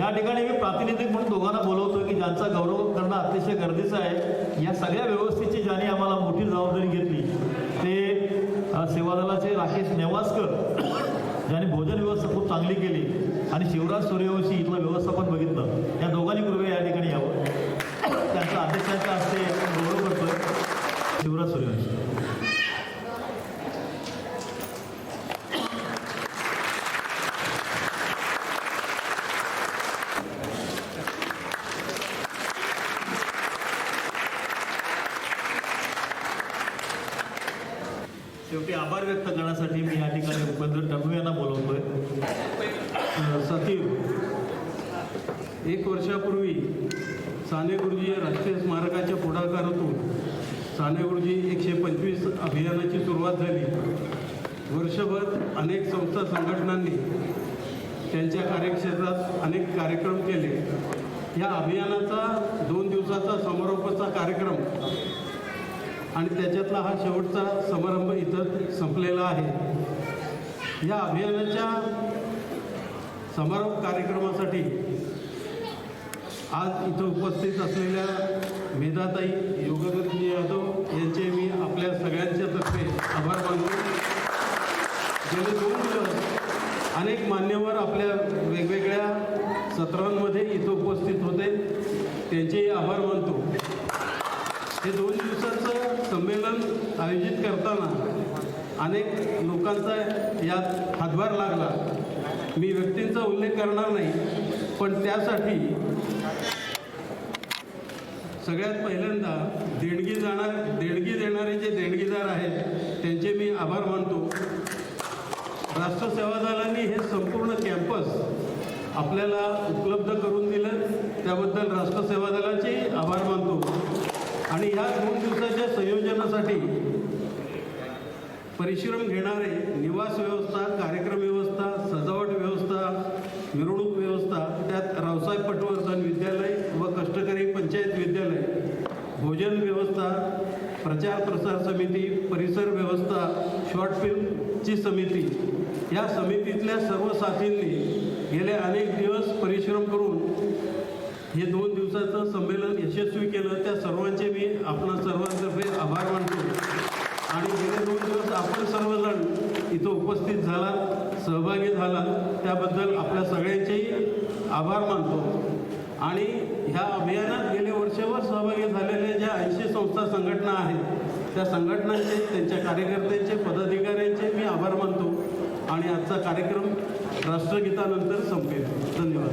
या ठिकाणी मी प्रातिनिधिक म्हणून दोघांना बोलवतो की ज्यांचा गौरव करणं अतिशय गरजेचं आहे. या सगळ्या व्यवस्थेची ज्यांनी आम्हाला मोठी जबाबदारी घेतली ते सेवादलाचे राकेश नेवासकर ज्यांनी भोजन व्यवस्था खूप चांगली केली आणि शिवराज सूर्यवंशी इथलं व्यवस्थापन बघितलं. या दोघांनी कृपया या ठिकाणी यावं. त्यांचा अध्यक्षांच्या हस्ते गौरव करतोय शिवराज सूर्य शेवटी आभार व्यक्त करण्यासाठी मी या ठिकाणी उपेंद्र टनू यांना बोलवतोय. अ, सचिव एक वर्षापूर्वी साने गुरुजी या राष्ट्रीय स्मारकाच्या पुढाकारातून साने गुरुजी एकशे पंचवीस अभियानाची सुरुवात झाली. वर्षभर अनेक संस्था संघटनांनी त्यांच्या कार्यक्षेत्रात अनेक कार्यक्रम केले. या अभियानाचा दोन दिवसाचा समारोपाचा कार्यक्रम आणि त्याच्यातला हा शेवटचा समारंभ आहे. या अभियानाच्या समारोप कार्यक्रमासाठी आज इथं उपस्थित असलेल्या मेधाताई योगरत्न यादव यांचे मी आपल्या सगळ्यांच्या तर्फे आभार मानतो. गेले दोन दिवस अनेक मान्यवर आपल्या वेगवेगळ्या सत्रांमध्ये इथं उपस्थित होते. त्यांचेही आभार मानतो. हे दोन दिवसाचं संमेलन आयोजित करताना अनेक लोकांचा यात हातभार लागला. मी व्यक्तींचा उल्लेख करणार नाही पण त्यासाठी सगळ्यात पहिल्यांदा देणगी जाणार देणगी देणारे जे देणगीदार आहेत त्यांचे मी आभार मानतो. राष्ट्र सेवा दलांनी हे संपूर्ण कॅम्पस आपल्याला उपलब्ध करून दिलं त्याबद्दल राष्ट्र सेवा दलाचे आभार मानतो. आणि या दोन दिवसाच्या संयोजनासाठी परिश्रम घेणारे निवास व्यवस्था कार्यक्रम व्यवस्था सजावट व्यवस्था मिरवणूक व्यवस्था त्यात रावसाहेब पटवर्धन विद्यालय व कष्टकरी पंचायत विद्यालय भोजन व्यवस्था प्रचार प्रसार समिती परिसर व्यवस्था शॉर्ट फिल्मची समिती. या समितीतल्या सर्व साथींनी गेले अनेक दिवस परिश्रम करून हे दोन दिवसाचं संमेलन यशस्वी केलं. त्या सर्वांचे मी आपणा सर्वांतर्फे आभार मानतो आणि गेले दोन दिवस आपण सर्वजण इथं उपस्थित झाला सहभागी झाला त्याबद्दल आपल्या सगळ्यांचेही आभार मानतो. आणि ह्या अभियानात गेले वर्षभर सहभागी झालेल्या ज्या ऐंशी संस्था संघटना आहेत त्या संघटनांचे त्यांच्या कार्यकर्त्यांचे पदाधिकाऱ्यांचे मी आभार मानतो. आणि आजचा कार्यक्रम राष्ट्रगीतानंतर संपेल. धन्यवाद.